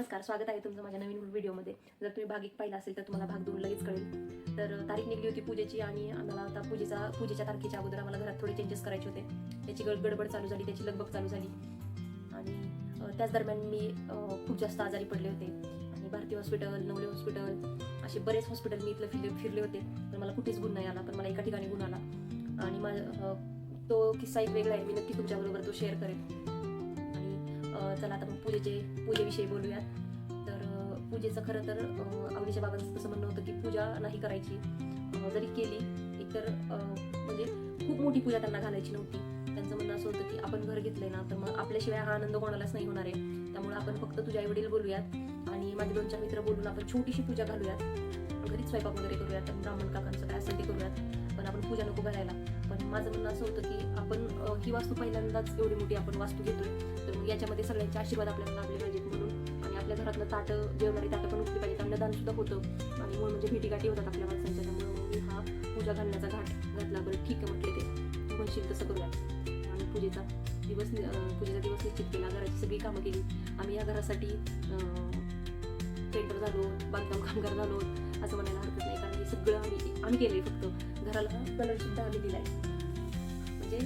नमस्कार स्वागत आहे तुमचं माझ्या नवीन व्हिडिओमध्ये. जर तुम्ही भाग एक पाहिला असेल तर तुम्हाला भाग दोन लगेच कळेल. तर तारीख निघली होती पूजेची आणि आम्हाला आता पूजेचा पूजेच्या तारखेच्या अगोदर आम्हाला घरात थोडे चेंजेस करायचे होते. त्याची गड गडबड चालू झाली त्याची लगबग चालू झाली. आणि त्याच दरम्यान मी खूप जास्त आजारी पडले होते. आणि भारती हॉस्पिटल नवले हॉस्पिटल असे बरेच हॉस्पिटल मी इथलं फिरले फिरले होते. पण मला कुठेच गुण नाही आला पण मला एका ठिकाणी गुण आला. आणि माझा तो किस्सा एक वेगळा आहे मी नक्की तुमच्याबरोबर तो शेअर करेन. चला आता मग पूजेचे पूजेविषयी बोलूयात. तर पूजेचं खरं तर आवडीच्या बाबांचं तसं म्हणणं होतं की पूजा नाही करायची. जरी केली एकतर म्हणजे खूप मोठी पूजा त्यांना घालायची नव्हती. त्यांचं म्हणणं असं होतं की आपण घर घेतलंय ना तर मग आपल्याशिवाय हा आनंद कोणालाच नाही होणार आहे. त्यामुळे आपण फक्त तुझ्या आईवडील बोलूयात आणि माझे दोन चार मित्र बोलून आपण छोटीशी पूजा घालूयात. घरीच स्वयंपाक वगैरे करूयात ब्राह्मण काकांचं काय असेल ते करूयात. पण आपण पूजा नको करायला. पण माझं म्हणणं असं होतं की आपण ही वास्तू पहिल्यांदाच एवढी मोठी आपण वास्तू घेतोय. तर मग याच्यामध्ये सगळ्यांचे आशीर्वाद आपल्याला लाभले पाहिजेत म्हणून. आणि आपल्या घरातलं ताटं जेवणारी ताटं पण उठली पाहिजेत. अन्नदान सुद्धा होतं. आणि मूळ म्हणजे भेटीगाठी होतात आपल्या माणसांच्या. त्यामुळे मग मी हा पूजा घालण्याचा घाट घातला. बरं ठीक आहे म्हटले ते. तू म्हणशील तसं करूया आणि पूजेचा दिवस नि- पूजेचा दिवस निश्चित केला. घराची सगळी कामं केली. आम्ही या घरासाठी पेंटर झालो बांधकाम कामगार झालो. आम्ही केले फक्त. घराला कलर सुद्धा आम्ही दिलाय. म्हणजे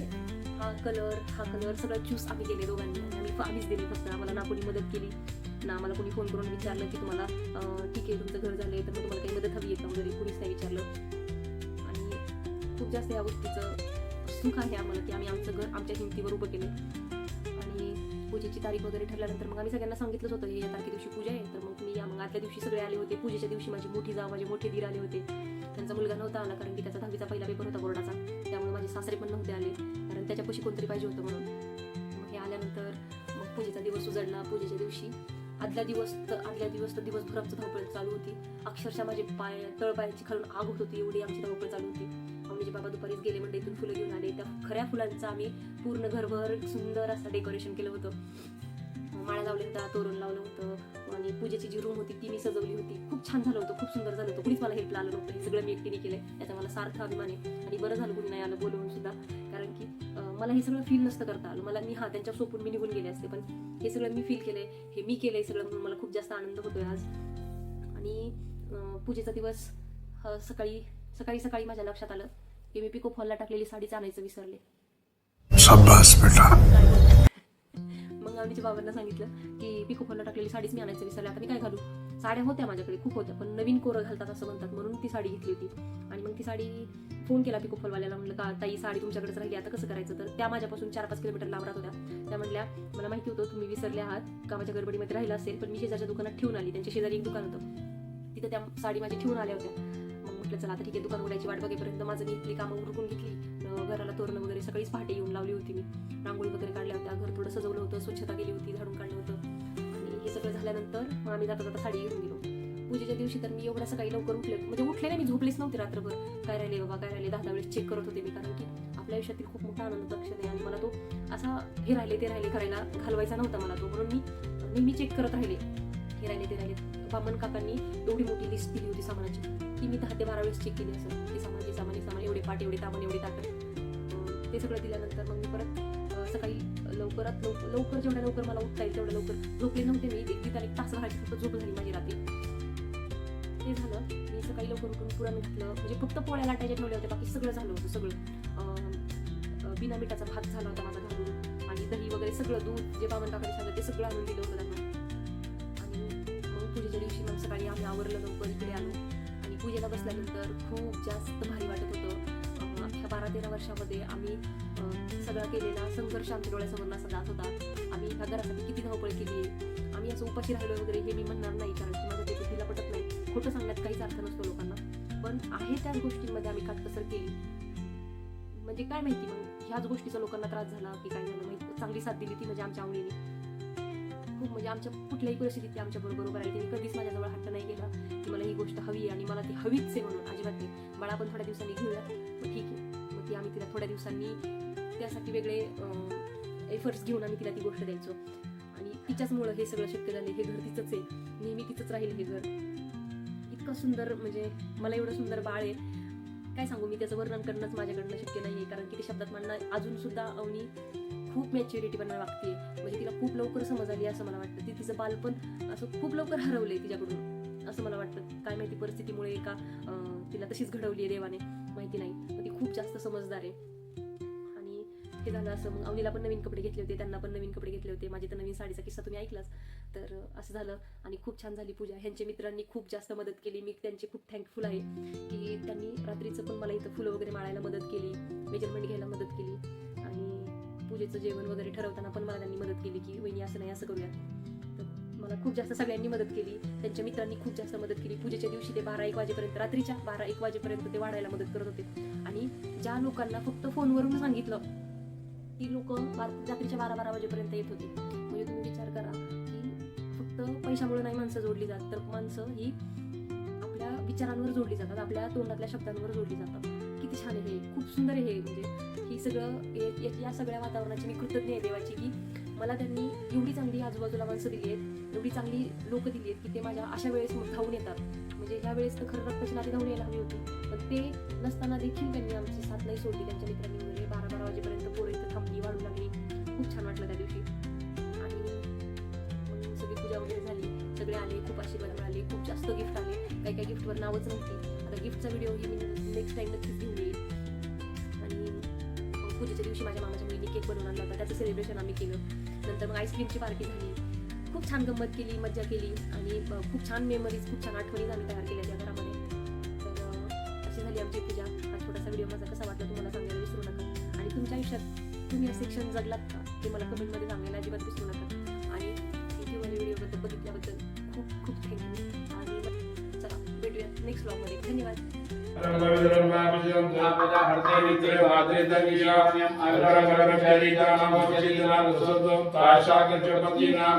हा कलर हा कलर सगळं चूज आम्ही केले दोघांनी. आणि आम्ही आम्हीच दिली फक्त. आम्हाला ना कोणी मदत केली ना आम्हाला कोणी फोन करून विचारलं की तुम्हाला ठीक आहे तुमचं घर झालंय तर मग तुम्हाला काही मदत हवी आहे का? वगैरे कोणीच नाही विचारलं. आणि खूप जास्त या गोष्टीचं सुख आहे आम्हाला की आम्ही आमचं घर आमच्या हिमतीवर उभं केलं पूजेची तारीख वगैरे ठरल्यानंतर मग आम्ही सगळ्यांना सांगितलंच होतं हे या तारखे दिवशी पूजा आहे. तर मग मी या मग आदल्या दिवशी सगळे आले होते. पूजेच्या दिवशी माझी मोठी जाव माझे मोठे दीर आले होते. त्यांचा मुलगा नव्हता आला कारण की त्याचा दहावीचा पहिला पेपर होता बोर्डाचा. त्यामुळे माझे सासरे पण नव्हते आले. कारण त्याच्यापाशी कोणतरी पाहिजे होतं म्हणून. मग हे आल्यानंतर मग पूजेचा दिवस उजडला. पूजेच्या दिवशी आदल्या दिवस तर आदल्या दिवस तर दिवसभर आमचं धावपळ चालू होती. अक्षरशः माझे पाय तळपायाची खालून आग होत होती. एवढी आमची धावपळ चालू होती. बाबा दुपारीच गेले म्हणजे इथून फुलं घेऊन आले. त्या खऱ्या फुलांचं आम्ही पूर्ण घरभर सुंदर असं डेकोरेशन केलं होतं. माळा लावले होता तोरण लावलं होतं आणि पूजेची जी रूम होती ती मी सजवली होती. खूप छान झालं होतं खूप सुंदर झालं होतं. कुणीच मला हेल्प आलं नव्हतं. हे सगळं मी एकटीने केलं याचा मला सार्थ अभिमान आहे. आणि बरं झालं कुणी नाही आलं बोलवून सुद्धा. कारण की मला हे सगळं फील नसतं करता आलं. मला मी हा त्यांच्या सोपून मी निघून गेले असते. पण हे सगळं मी फील केलंय. हे मी केलंय सगळं म्हणून मला खूप जास्त आनंद होतोय आज. आणि पूजेचा दिवस सकाळी सकाळी सकाळी माझ्या लक्षात आलं. की मी पिको फॉलला टाकलेली साडीच आणायचं विसरले. मग आम्ही बाबांना सांगितलं की पिको फॉलला टाकलेली साडीच मी आणायचं विसरले. आता मी काय घालू? साड्या होत्या माझ्याकडे खूप होत्या पण नवीन कोरं घालतात असं म्हणतात. म्हणून ती साडी घेतली होती. आणि मग ती साडी फोन केला पिको फॉलवाल्याला म्हणलं का ताई साडी तुमच्याकडेच राहिली आता कसं करायचं? तर त्या माझ्यापासून चार पाच किलोमीटर लांब राहत होत्या. त्या म्हणल्या मला माहिती होतं तुम्ही विसरले आहात कामाच्या गडबडीमध्ये राहिलं असेल पण मी शेजारच्या दुकानात ठेवून आली. त्यांच्या शेजारी एक दुकान होतं. तिथं त्या साडी माझी ठेवून आल्या होत्या. म्हटलं चला आता ठीक आहे दुकान उघडायची वाट बघेपर्यंत माझं मी इथली कामं उरकून घेतली. घराला तोरणं वगैरे सकाळीच पहाटे येऊन लावली होती मी. रांगोळी वगैरे काढल्या होत्या घर थोडं सजवलं होतं स्वच्छता केली होती झाडून काढलं होतं. आणि हे सगळं झाल्यानंतर मग आम्ही जाता जाता साडी घेऊन गेलो. पूजेच्या दिवशी तर मी एवढ्या सकाळी लवकर उठले म्हणजे उठले नाही मी झोपलेच नव्हते रात्रभर. काय राहिले बाबा काय राहिले? दहा दहा वेळेस चेक करत होते मी कारण की आपल्या आयुष्यातील खूप मोठा आनंद क्षण आहे आणि मला तो असा हे राहिले ते राहिले करायला घालवायचा नव्हता मला तो. म्हणून मी नेहमी चेक करत राहिले. हे राहिले ते राहिले बामन काकांनी एवढी मोठी लिस्ट दिली होती सामानाची. की मी दहा ते बारा वेळेस चेक केली असं. ते सामान हे सामान हे सामान एवढे पाट एवढे तामण एवढे ताकद ते सगळं दिल्यानंतर मग मी परत सकाळी लवकरात लवकर लवकर जेवढ्या लवकर मला उठता येईल तेवढ्या लवकर झोपले नव्हते मी. एक तिथं तास राहायची फक्त झोप झाली माझी रात्री. ते झालं. मी सकाळी लवकर उठून पुरण घातलं. म्हणजे फक्त पोळ्या लाटायच्या ठेवल्या होत्या. बाकी सगळं झालं होतं सगळं. बिना मिठाचा भात झाला होता माझा घालून आणि दही वगैरे सगळं दूध जे बाबन टाकायला सांगितलं ते सगळं आणून दिलं होतं त्यांना. पूजेच्या दिवशी मग सकाळी आम्ही आवरलं लवकर इकडे आलो. आणि पूजेला बसल्यानंतर खूप जास्त भारी वाटत होतं. अख्ख्या बारा तेरा वर्षामध्ये आम्ही सगळा केलेला संघर्ष आमच्या डोळ्यासमोर असा जात होता. आम्ही ह्या घरासाठी किती धावपळ केली आहे आम्ही असं उपाशी राहिलो वगैरे हे मी म्हणणार नाही कारण की माझं ते बुद्धीला पटत नाही. खोटं सांगण्यात काहीच अर्थ नसतो लोकांना. पण आहे त्याच गोष्टींमध्ये आम्ही काटकसर केली. म्हणजे काय माहिती मग ह्याच गोष्टीचा लोकांना त्रास झाला की काय झालं? माहिती चांगली साथ दिली ती म्हणजे आमच्या आवडीने. खूप म्हणजे आमच्या कुठल्याही परिस्थितीत ती आमच्या बरोबर उभं तिने कधीच माझ्याजवळ हट्ट नाही केला की मला ही गोष्ट हवी आहे आणि मला ती हवीच आहे म्हणून. अजिबात नाही. बाळा आपण थोड्या दिवसांनी घेऊया. मग ठीक आहे. मग ती आम्ही तिला थोड्या दिवसांनी त्यासाठी वेगळे एफर्ट्स घेऊन आम्ही तिला ती गोष्ट द्यायचो. आणि तिच्याचमुळं हे सगळं शक्य झाले. हे घर तिचंच आहे. नेहमी तिचंच राहील हे घर. इतकं सुंदर म्हणजे मला एवढं सुंदर बाळ आहे. काय सांगू मी त्याचं वर्णन करणंच माझ्याकडनं शक्य नाही आहे कारण की ते शब्दात म्हणणं अजून सुद्धा अवनी खूप मॅच्युरिटी पण वागते म्हणजे तिला खूप लवकर समज आली असं मला वाटतं. ती तिचं बालपण असं खूप लवकर हरवलंय तिच्याकडून असं मला वाटतं. काय माहिती परिस्थितीमुळे का तिला तशीच घडवली आहे देवाने. माहिती नाही. पण ती खूप जास्त समजदार आहे. आणि हे झालं असं मग अवनीला पण नवीन कपडे घेतले होते. त्यांना पण नवीन कपडे घेतले होते. माझी तर नवीन साडीचा किस्सा तुम्ही ऐकलाच. तर असं झालं. आणि खूप छान झाली पूजा. ह्यांच्या मित्रांनी खूप जास्त मदत केली. मी त्यांची खूप थँकफुल आहे. की त्यांनी रात्रीचं पण मला इथं फुलं वगैरे माळायला मदत केली. मेजरमेंट घ्यायला मदत केली. पूजेचं जेवण वगैरे ठरवताना पण मला त्यांनी मदत केली की वहिनी असं नाही असं करूया मला खूप जास्त सगळ्यांनी मदत केली. त्यांच्या मित्रांनी खूप जास्त मदत केली. पूजेच्या दिवशी ते बारा एक वाजेपर्यंत रात्रीच्या बारा एक वाजेपर्यंत ते वाढायला मदत करत होते. आणि ज्या लोकांना फक्त फोनवरून सांगितलं ती लोक रात्रीच्या बारा बारा वाजेपर्यंत येत होती. म्हणजे तुम्ही विचार करा की फक्त पैशामुळे नाही माणसं जोडली जात तर माणसं ही आपल्या विचारांवर जोडली जातात आपल्या तोंडातल्या शब्दांवर जोडली जातात. किती छान आहे हे. खूप सुंदर आहे हे. म्हणजे ही सगळं या- या सगळ्या वातावरणाची मी कृतज्ञ आहे देवाची की मला त्यांनी एवढी चांगली आजूबाजूला माणसं दिली आहेत एवढी चांगली लोक दिली आहेत की ते माझ्या अशा वेळेस धावून येतात. म्हणजे ह्या वेळेस तर खरं रक्ताची नाती धावून यायला हवी होती पण ते नसताना देखील त्यांनी आमची साथ नाही सोडली. त्यांच्या मित्रांनी वगैरे बारा बारा वाजेपर्यंत पोरं इथं थांबली वाढू लागली. खूप छान वाटलं त्या दिवशी. आणि सगळी पूजा वगैरे झाली. सगळे आले खूप आशीर्वाद मिळाले खूप जास्त गिफ्ट आले. काही काही गिफ्टवर नावच नव्हती. आता गिफ्टचा व्हिडिओ ही मी नेक्स्ट टाईम नक्कीच घेऊन येईल. पूजेच्या दिवशी माझ्या मामाच्या मुलीने केक बनवून आणला होता. त्याचं सेलिब्रेशन आम्ही केलं. नंतर मग आईस्क्रीमची पार्टी झाली. खूप छान गंमत केली मज्जा केली. आणि खूप छान मेमरीज खूप छान आठवणी आम्ही तयार केल्या त्या घरामध्ये. तर अशी झाली आमची पूजा. हा छोटासा व्हिडिओ माझा कसा वाटला तुम्हाला सांगायला विसरू नका. आणि तुमच्या आयुष्यात तुम्ही असे क्षण जगलात का? ते मला कमेंटमध्ये सांगायला अजिबात विसरू नका. आणि युट्यूबवाले व्हिडिओबद्दल बघितल्याबद्दल खूप खूप थँक्यू आणि चला भेटूया नेक्स्ट ब्लॉगमध्ये धन्यवाद. हरते